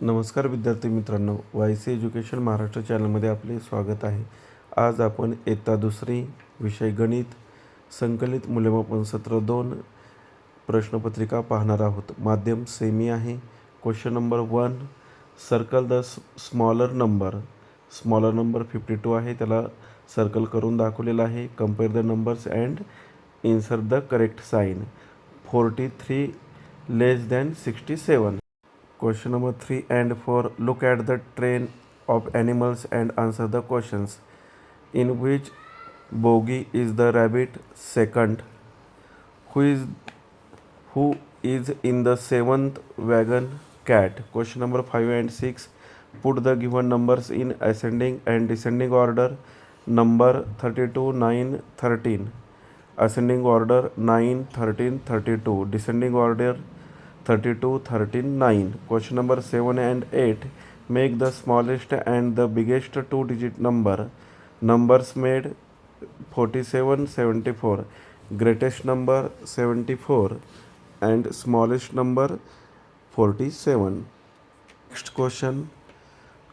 नमस्कार विद्यार्थी मित्रांनो वाय सी एज्युकेशन महाराष्ट्र चॅनलमध्ये आपले स्वागत आहे. आज आपण इयत्ता दुसरी विषय गणित संकलित मूल्यमापन सत्र दोन प्रश्नपत्रिका पाहणार आहोत. माध्यम सेमी आहे. Question number one circle the smaller number smaller number fifty two आहे. त्याला सर्कल करून दाखवलेलं आहे. Compare the numbers and insert the correct sign forty three less than sixty seven Question number 3 and 4 Look at the train of animals and answer the questions. In which bogie is the rabbit? Second. Who is who is in the seventh wagon? Cat. Question number 5 and 6 Put the given numbers in ascending and descending order. Number 32, 9, 13. Ascending order 9, 13, 32. Descending order thirty two thirty nine question number seven and eight make the smallest and the biggest two digit number numbers made forty seven seventy four greatest number seventy four and smallest number forty seven next question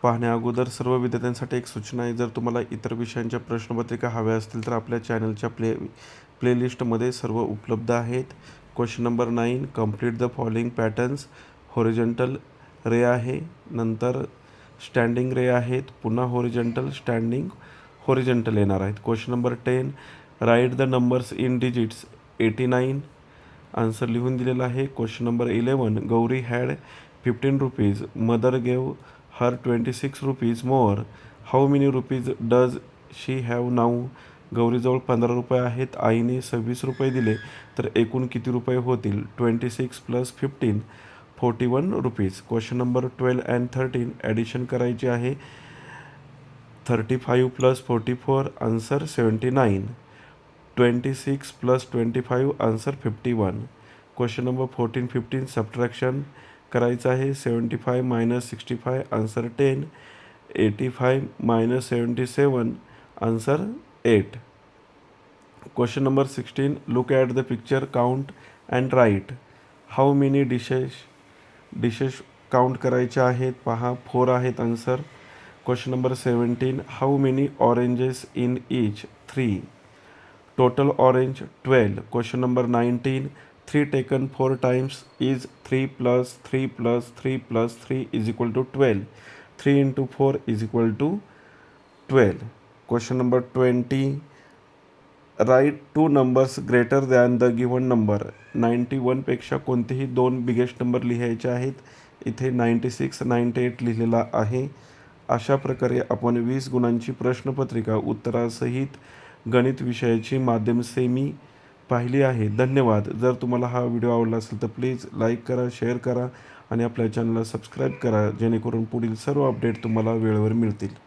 पाहण्या अगोदर सर्व विद्यार्थ्यांसाठी एक सूचना आहे. जर तुम्हाला इतर विषयांच्या प्रश्नपत्रिका हव्या असतील तर आपल्या चॅनलच्या प्ले प्लेलिस्टमध्ये सर्व उपलब्ध आहेत. Question number nine complete the following patterns. Horizontal ray आहे नंतर स्टँडिंग रे आहेत पुन्हा होरिजेंटल स्टँडिंग होरिजेंटल येणार आहेत. Question number ten write the numbers in digits eighty nine. Answer लिहून दिलेला आहे. Question number eleven Gauri had fifteen rupees mother gave her twenty six rupees more. How many rupees does she have now? गौरीजवळ पंधरा रुपये आहेत. आईने सव्वीस रुपये दिले तर एकूण किती रुपये होतील? Twenty six plus fifteen forty one rupees question number twelve and thirteen addition करायची आहे. Thirty five plus forty four answer seventy nine twenty six plus twenty five answer fifty one question number fourteen fifteen subtraction करायचं आहे. Seventy five minus sixty five answer ten eighty five minus seventy seven answer eight question number sixteen look at the picture count and write how many dishes dishes count करायचे पहा four आहेत answer question number seventeen how many oranges in each three total orange twelve question number nineteen three taken four times is three plus three plus three plus three is equal to twelve three into four is equal to twelve question number twenty write two numbers greater than the given number ninety वनपेक्षा कोणतेही दोन biggest number लिहायचे आहेत. इथे ninety six ninety eight लिहिलेला आहे. अशा प्रकारे आपण वीस गुणांची प्रश्नपत्रिका उत्तरासहित गणित विषयाची माध्यम सेमी पाहिली आहे. धन्यवाद. जर तुम्हाला हा व्हिडिओ आवडला असेल तर प्लीज लाईक करा शेअर करा आणि आपल्या चॅनलला सबस्क्राईब करा जेणेकरून पुढील सर्व अपडेट तुम्हाला वेळेवर मिळतील.